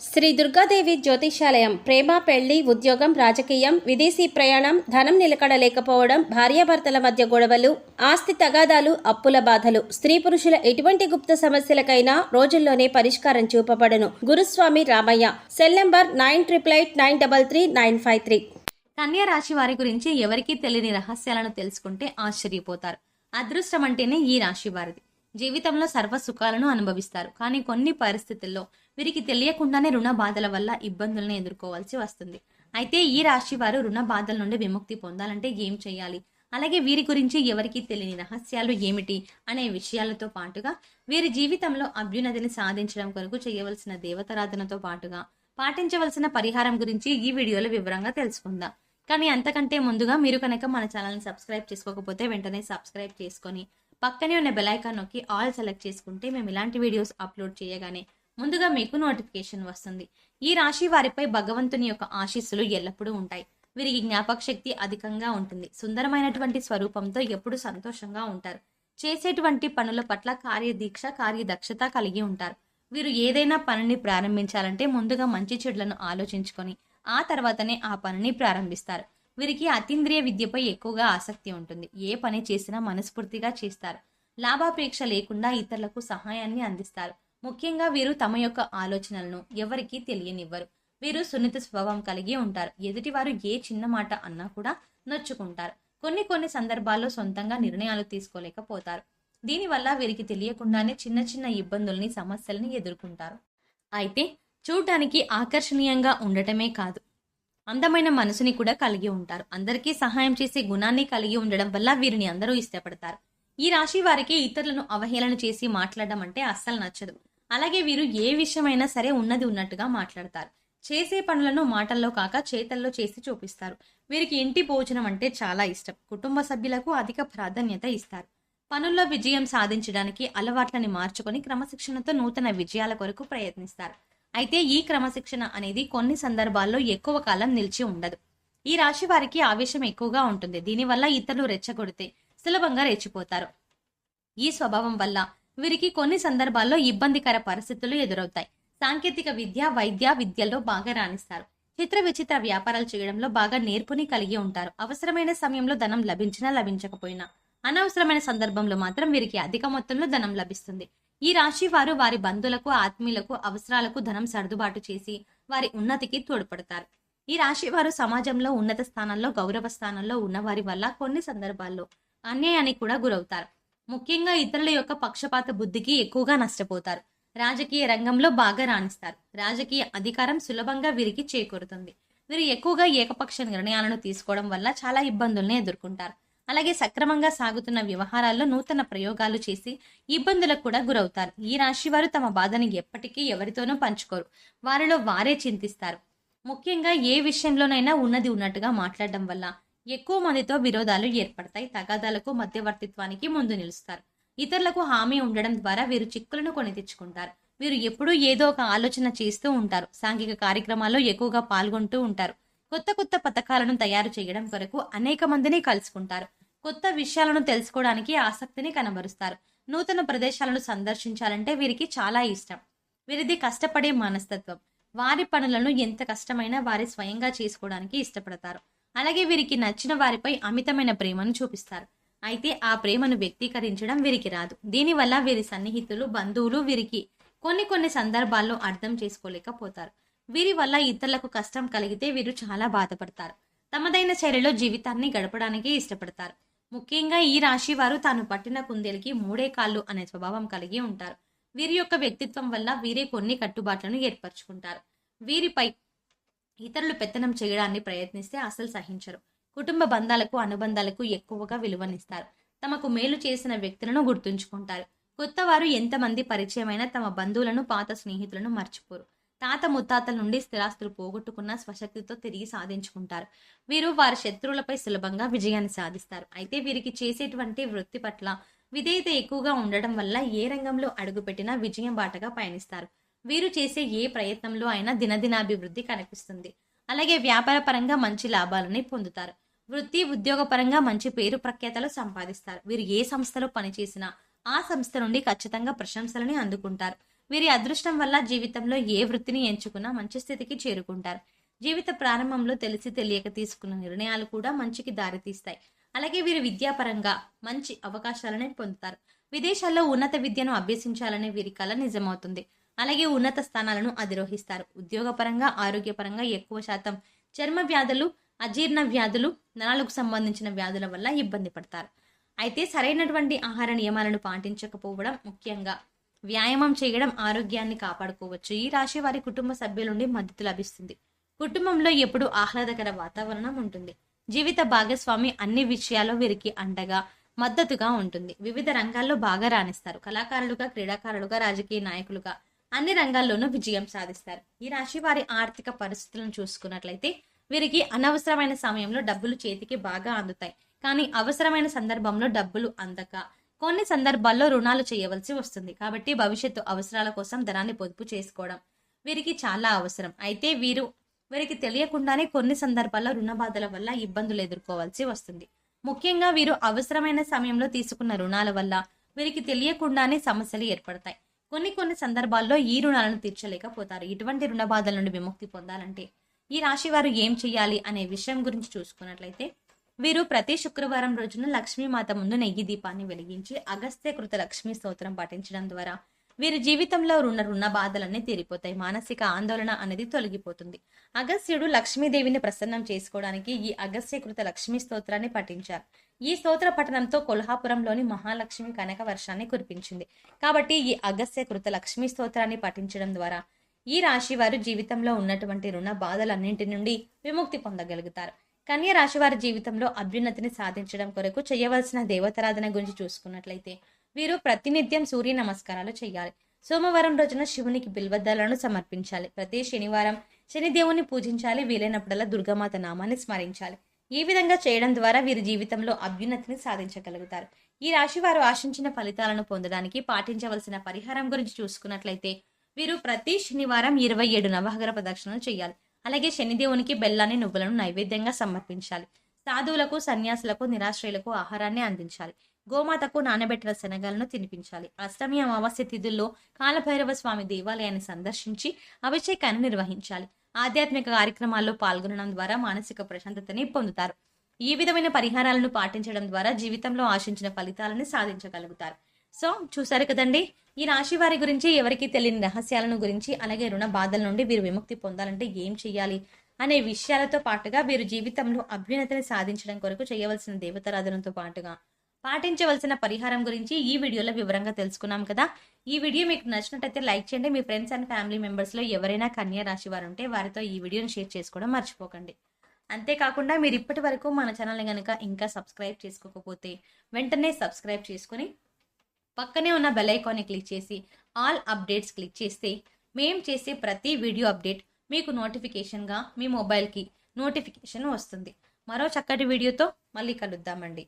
శ్రీ దుర్గాదేవి జ్యోతిషాలయం ప్రేమ పెళ్ళి ఉద్యోగం రాజకీయం విదేశీ ప్రయాణం ధనం నిలకడ లేకపోవడం భార్యాభర్తల మధ్య గొడవలు ఆస్తి తగాదాలు అప్పుల బాధలు. స్త్రీ పురుషుల ఎటువంటి గుప్త సమస్యలకైనా రోజుల్లోనే పరిష్కారం చూపబడను. Guruswamy Ramaiah cell number nine triple eight nine double three nine five three. కన్యా రాశి వారి గురించి ఎవరికీ తెలియని రహస్యాలను తెలుసుకుంటే ఆశ్చర్యపోతారు. అదృష్టం అంటేనే ఈ రాశి వారిది. జీవితంలో సర్వ సుఖాలను అనుభవిస్తారు. కానీ కొన్ని పరిస్థితుల్లో వీరికి తెలియకుండానే రుణ బాధల వల్ల ఇబ్బందులను ఎదుర్కోవాల్సి వస్తుంది. అయితే ఈ రాశి వారు రుణ బాధల నుండి విముక్తి పొందాలంటే ఏం చేయాలి? అలాగే వీరి గురించి ఎవరికీ తెలియని రహస్యాలు ఏమిటి అనే విషయాలతో పాటుగా వీరి జీవితంలో అభ్యున్నతిని సాధించడం కొరకు చేయవలసిన దేవతారాధనతో పాటుగా పాటించవలసిన పరిహారం గురించి ఈ వీడియోలో వివరంగా తెలుసుకుందాం. కానీ అంతకంటే ముందుగా మీరు కనుక మన ఛానల్ని సబ్స్క్రైబ్ చేసుకోకపోతే వెంటనే సబ్స్క్రైబ్ చేసుకొని పక్కనే ఉన్న బెలైకాన్ నొక్కి ఆల్ సెలెక్ట్ చేసుకుంటే మేము ఇలాంటి వీడియోస్ అప్లోడ్ చేయగానే ముందుగా మీకు నోటిఫికేషన్ వస్తుంది. ఈ రాశి వారిపై భగవంతుని యొక్క ఆశీస్సులు ఎల్లప్పుడూ ఉంటాయి. వీరికి జ్ఞాపక శక్తి అధికంగా ఉంటుంది. సుందరమైనటువంటి స్వరూపంతో ఎప్పుడు సంతోషంగా ఉంటారు. చేసేటువంటి పనుల పట్ల కార్యదీక్ష కార్యదక్షత కలిగి ఉంటారు. వీరు ఏదైనా పనిని ప్రారంభించాలంటే ముందుగా మంచి చెడులను ఆలోచించుకొని ఆ తర్వాతనే ఆ పనిని ప్రారంభిస్తారు. వీరికి అతీంద్రియ విద్యపై ఎక్కువగా ఆసక్తి ఉంటుంది. ఏ పని చేసినా మనస్ఫూర్తిగా చేస్తారు. లాభాపేక్ష లేకుండా ఇతరులకు సహాయాన్ని అందిస్తారు. ముఖ్యంగా వీరు తమ యొక్క ఆలోచనలను ఎవరికీ తెలియనివ్వరు. వీరు సున్నిత స్వభావం కలిగి ఉంటారు. ఎదుటివారు ఏ చిన్న మాట అన్నా కూడా నొచ్చుకుంటారు. కొన్ని కొన్ని సందర్భాల్లో సొంతంగా నిర్ణయాలు తీసుకోలేకపోతారు. దీనివల్ల వీరికి తెలియకుండానే చిన్న చిన్న ఇబ్బందుల్ని సమస్యల్ని ఎదుర్కొంటారు. అయితే చూడటానికి ఆకర్షణీయంగా ఉండటమే కాదు. అందమైన మనసుని కూడా కలిగి ఉంటారు. అందరికీ సహాయం చేసే గుణాన్ని కలిగి ఉండడం వల్ల వీరిని అందరూ ఇష్టపడతారు. ఈ రాశి వారికి ఇతరులను అవహేళన చేసి మాట్లాడడం అంటే అస్సలు నచ్చదు. అలాగే వీరు ఏ విషయమైనా సరే ఉన్నది ఉన్నట్టుగా మాట్లాడతారు. చేసే పనులను మాటల్లో కాక చేతల్లో చేసి చూపిస్తారు. వీరికి ఇంటి భోజనం అంటే చాలా ఇష్టం. కుటుంబ సభ్యులకు అధిక ప్రాధాన్యత ఇస్తారు. పనుల్లో విజయం సాధించడానికి అలవాట్లని మార్చుకొని క్రమశిక్షణతో నూతన విజయాల కొరకు ప్రయత్నిస్తారు. అయితే ఈ క్రమశిక్షణ అనేది కొన్ని సందర్భాల్లో ఎక్కువ కాలం నిలిచి ఉండదు. ఈ రాశి వారికి ఆవేశం ఎక్కువగా ఉంటుంది. దీనివల్ల ఇతరులు రెచ్చగొడితే సులభంగా రెచ్చిపోతారు. ఈ స్వభావం వల్ల వీరికి కొన్ని సందర్భాల్లో ఇబ్బందికర పరిస్థితులు ఎదురవుతాయి. సాంకేతిక విద్య వైద్య విద్యల్లో బాగా రాణిస్తారు. చిత్ర విచిత్ర వ్యాపారాలు చేయడంలో బాగా నేర్పుని కలిగి ఉంటారు. అవసరమైన సమయంలో ధనం లభించినా లభించకపోయినా అనవసరమైన సందర్భంలో మాత్రం వీరికి అధిక మొత్తంలో ధనం లభిస్తుంది. ఈ రాశి వారు వారి బంధువులకు ఆత్మీయులకు అవసరాలకు ధనం సర్దుబాటు చేసి వారి ఉన్నతికి తోడ్పడతారు. ఈ రాశి వారు సమాజంలో ఉన్నత స్థానంలో గౌరవ స్థానంలో ఉన్నవారి వల్ల కొన్ని సందర్భాల్లో అన్యాయానికి కూడా గురవుతారు. ముఖ్యంగా ఇతరుల యొక్క పక్షపాత బుద్ధికి ఎక్కువగా నష్టపోతారు. రాజకీయ రంగంలో బాగా రాణిస్తారు. రాజకీయ అధికారం సులభంగా వీరికి చేకూరుతుంది. వీరు ఎక్కువగా ఏకపక్ష నిర్ణయాలను తీసుకోవడం వల్ల చాలా ఇబ్బందుల్ని ఎదుర్కొంటారు. అలాగే సక్రమంగా సాగుతున్న వ్యవహారాల్లో నూతన ప్రయోగాలు చేసి ఇబ్బందులకు కూడా గురవుతారు. ఈ రాశి వారు తమ బాధని ఎప్పటికీ ఎవరితోనూ పంచుకోరు. వారిలో వారే చింతిస్తారు. ముఖ్యంగా ఏ విషయంలోనైనా ఉన్నది ఉన్నట్టుగా మాట్లాడడం వల్ల ఎక్కువ మందితో విరోధాలు ఏర్పడతాయి. తగాదాలకు మధ్యవర్తిత్వానికి ముందు నిలుస్తారు. ఇతరులకు హామీ ఉండడం ద్వారా వీరు చిక్కులను కొని తెచ్చుకుంటారు. వీరు ఎప్పుడూ ఏదో ఒక ఆలోచన చేస్తూ ఉంటారు. సాంఘిక కార్యక్రమాల్లో ఎక్కువగా పాల్గొంటూ ఉంటారు. కొత్త కొత్త పథకాలను తయారు చేయడం కొరకు అనేక మందిని కలుసుకుంటారు. కొత్త విషయాలను తెలుసుకోవడానికి ఆసక్తిని కనబరుస్తారు. నూతన ప్రదేశాలను సందర్శించాలంటే వీరికి చాలా ఇష్టం. వీరిది కష్టపడే మనస్తత్వం. వారి పనులను ఎంత కష్టమైనా వారి స్వయంగా చేసుకోవడానికి ఇష్టపడతారు. అలాగే వీరికి నచ్చిన వారిపై అమితమైన ప్రేమను చూపిస్తారు. అయితే ఆ ప్రేమను వ్యక్తీకరించడం వీరికి రాదు. దీనివల్ల వీరి సన్నిహితులు బంధువులు వీరికి కొన్ని కొన్ని సందర్భాల్లో అర్థం చేసుకోలేకపోతారు. వీరి వల్ల ఇతరులకు కష్టం కలిగితే వీరు చాలా బాధపడతారు. తమదైన శైలిలో జీవితాన్ని గడపడానికి ఇష్టపడతారు. ముఖ్యంగా ఈ రాశి వారు తాను పట్టిన కుందేలకి మూడే కాళ్ళు అనే స్వభావం కలిగి ఉంటారు. వీరి యొక్క వ్యక్తిత్వం వల్ల వీరే కొన్ని కట్టుబాట్లను ఏర్పరచుకుంటారు. వీరిపై ఇతరులు పెత్తనం చేయడాన్ని ప్రయత్నిస్తే అసలు సహించరు. కుటుంబ బంధాలకు అనుబంధాలకు ఎక్కువగా విలువనిస్తారు. తమకు మేలు చేసిన వ్యక్తులను గుర్తుంచుకుంటారు. కొత్త వారు ఎంతమంది పరిచయమైనా తమ బంధువులను పాత స్నేహితులను మర్చిపోరు. తాత ముత్తాతల నుండి స్థిరాస్తులు పోగొట్టుకున్న స్వశక్తితో తిరిగి సాధించుకుంటారు. వీరు వారి శత్రువులపై సులభంగా విజయాన్ని సాధిస్తారు. అయితే వీరికి చేసేటువంటి వృత్తి పట్ల విధేయత ఎక్కువగా ఉండడం వల్ల ఏ రంగంలో అడుగుపెట్టినా విజయం బాటగా పయనిస్తారు. వీరు చేసే ఏ ప్రయత్నంలో అయినా దినదినాభివృద్ధి కనిపిస్తుంది. అలాగే వ్యాపార పరంగా మంచి లాభాలని పొందుతారు. వృత్తి ఉద్యోగపరంగా మంచి పేరు ప్రఖ్యాతలు సంపాదిస్తారు. వీరు ఏ సంస్థలో పనిచేసినా ఆ సంస్థ నుండి ఖచ్చితంగా ప్రశంసలని అందుకుంటారు. వీరి అదృష్టం వల్ల జీవితంలో ఏ వృత్తిని ఎంచుకున్నా మంచి స్థితికి చేరుకుంటారు. జీవిత ప్రారంభంలో తెలిసి తెలియక తీసుకున్న నిర్ణయాలు కూడా మంచికి దారితీస్తాయి. అలాగే వీరు విద్యాపరంగా మంచి అవకాశాలను పొందుతారు. విదేశాల్లో ఉన్నత విద్యను అభ్యసించాలనే వీరి కళ నిజమవుతుంది. అలాగే ఉన్నత స్థానాలను అధిరోహిస్తారు. ఉద్యోగపరంగా ఆరోగ్యపరంగా ఎక్కువ శాతం చర్మ వ్యాధులు అజీర్ణ వ్యాధులు నరాలకు సంబంధించిన వ్యాధుల వల్ల ఇబ్బంది పడతారు. అయితే సరైనటువంటి ఆహార నియమాలను పాటించకపోవడం ముఖ్యంగా వ్యాయామం చేయడం ఆరోగ్యాన్ని కాపాడుకోవచ్చు. ఈ రాశి వారి కుటుంబ సభ్యుల నుండి మద్దతు లభిస్తుంది. కుటుంబంలో ఎప్పుడూ ఆహ్లాదకర వాతావరణం ఉంటుంది. జీవిత భాగస్వామి అన్ని విషయాల్లో వీరికి అండగా మద్దతుగా ఉంటుంది. వివిధ రంగాల్లో బాగా రాణిస్తారు. కళాకారులుగా క్రీడాకారులుగా రాజకీయ నాయకులుగా అన్ని రంగాల్లోనూ విజయం సాధిస్తారు. ఈ రాశి వారి ఆర్థిక పరిస్థితులను చూసుకున్నట్లయితే వీరికి అనవసరమైన సమయంలో డబ్బులు చేతికి బాగా అందుతాయి. కానీ అవసరమైన సందర్భంలో డబ్బులు అందక కొన్ని సందర్భాల్లో రుణాలు చేయవలసి వస్తుంది. కాబట్టి భవిష్యత్తు అవసరాల కోసం ధనాన్ని పొదుపు చేసుకోవడం వీరికి చాలా అవసరం. అయితే వీరు వీరికి తెలియకుండానే కొన్ని సందర్భాల్లో రుణ బాధల వల్ల ఇబ్బందులు ఎదుర్కోవాల్సి వస్తుంది. ముఖ్యంగా వీరు అవసరమైన సమయంలో తీసుకున్న రుణాల వల్ల వీరికి తెలియకుండానే సమస్యలు ఏర్పడతాయి. కొన్ని కొన్ని సందర్భాల్లో ఈ రుణాలను తీర్చలేకపోతారు. ఇటువంటి రుణ బాధల నుండి విముక్తి పొందాలంటే ఈ రాశి వారు ఏం చేయాలి అనే విషయం గురించి చూసుకున్నట్లయితే వీరు ప్రతి శుక్రవారం రోజున లక్ష్మీమాత ముందు నెయ్యి దీపాన్ని వెలిగించి అగస్త్య కృత లక్ష్మీ స్తోత్రం పాటించడం ద్వారా వీరి జీవితంలో ఉన్న రుణ బాధలన్నీ తీరిపోతాయి. మానసిక ఆందోళన అనేది తొలగిపోతుంది. అగస్త్యుడు లక్ష్మీదేవిని ప్రసన్నం చేసుకోవడానికి ఈ అగస్త్యకృత లక్ష్మీ స్తోత్రాన్ని పఠించారు. ఈ స్తోత్ర పఠనంతో కొల్హాపురంలోని మహాలక్ష్మి కనక వర్షాన్ని కురిపించింది. కాబట్టి ఈ అగస్త్యకృత లక్ష్మీ స్తోత్రాన్ని పఠించడం ద్వారా ఈ రాశి వారు జీవితంలో ఉన్నటువంటి రుణ బాధలన్నింటి నుండి విముక్తి పొందగలుగుతారు. కన్య రాశి వారి జీవితంలో అభ్యున్నతిని సాధించడం కొరకు చేయవలసిన దేవతారాధన గురించి చూసుకున్నట్లయితే వీరు ప్రతినిత్యం సూర్య నమస్కారాలు చేయాలి. సోమవారం రోజున శివునికి బిల్వద్దాలను సమర్పించాలి. ప్రతి శనివారం శనిదేవుని పూజించాలి. వీలైనప్పుడల్లా దుర్గామాత నామాన్ని స్మరించాలి. ఈ విధంగా చేయడం ద్వారా వీరి జీవితంలో అభ్యున్నతిని సాధించగలుగుతారు. ఈ రాశి వారు ఆశించిన ఫలితాలను పొందడానికి పాటించవలసిన పరిహారం గురించి చూసుకున్నట్లయితే వీరు ప్రతి శనివారం ఇరవై ఏడు నవగ్రహ ప్రదక్షిణలు చేయాలి. అలాగే శనిదేవునికి బెల్లాన్ని నువ్వులను నైవేద్యంగా సమర్పించాలి. సాధువులకు సన్యాసులకు నిరాశ్రయులకు ఆహారాన్ని అందించాలి. గోమాతకు నానబెట్టిన శనగలను తినిపించాలి. అష్టమి అమావాస్య తిథుల్లో కాలభైరవ స్వామి దేవాలయాన్ని సందర్శించి అభిషేకాన్ని నిర్వహించాలి. ఆధ్యాత్మిక కార్యక్రమాల్లో పాల్గొనడం ద్వారా మానసిక ప్రశాంతతని పొందుతారు. ఈ విధమైన పరిహారాలను పాటించడం ద్వారా జీవితంలో ఆశించిన ఫలితాలను సాధించగలుగుతారు. సో చూసారు కదండి ఈ రాశి వారి గురించి ఎవరికి తెలియని రహస్యాలను గురించి అలాగే రుణ బాధల నుండి వీరు విముక్తి పొందాలంటే ఏం చేయాలి అనే విషయాలతో పాటుగా వీరు జీవితంలో అభ్యున్నతిని సాధించడం కొరకు చేయవలసిన దేవతారాధనతో పాటుగా పాటించవలసిన పరిహారం గురించి ఈ వీడియోలో వివరంగా తెలుసుకున్నాం కదా. ఈ వీడియో మీకు నచ్చినట్టయితే లైక్ చేయండి. మీ ఫ్రెండ్స్ అండ్ ఫ్యామిలీ మెంబర్స్లో ఎవరైనా కన్యా రాశి వారు ఉంటే వారితో ఈ వీడియోని షేర్ చేసుకోవడం మర్చిపోకండి. అంతేకాకుండా మీరు ఇప్పటి వరకు మన ఛానల్ని కనుక ఇంకా సబ్స్క్రైబ్ చేసుకోకపోతే వెంటనే సబ్స్క్రైబ్ చేసుకుని పక్కనే ఉన్న బెల్ ఐకాన్ని క్లిక్ చేసి ఆల్ అప్డేట్స్ క్లిక్ చేస్తే మేం చేసే ప్రతి వీడియో అప్డేట్ మీకు నోటిఫికేషన్గా మీ మొబైల్కి నోటిఫికేషన్ వస్తుంది. మరో చక్కటి వీడియోతో మళ్ళీ కలుద్దామండి.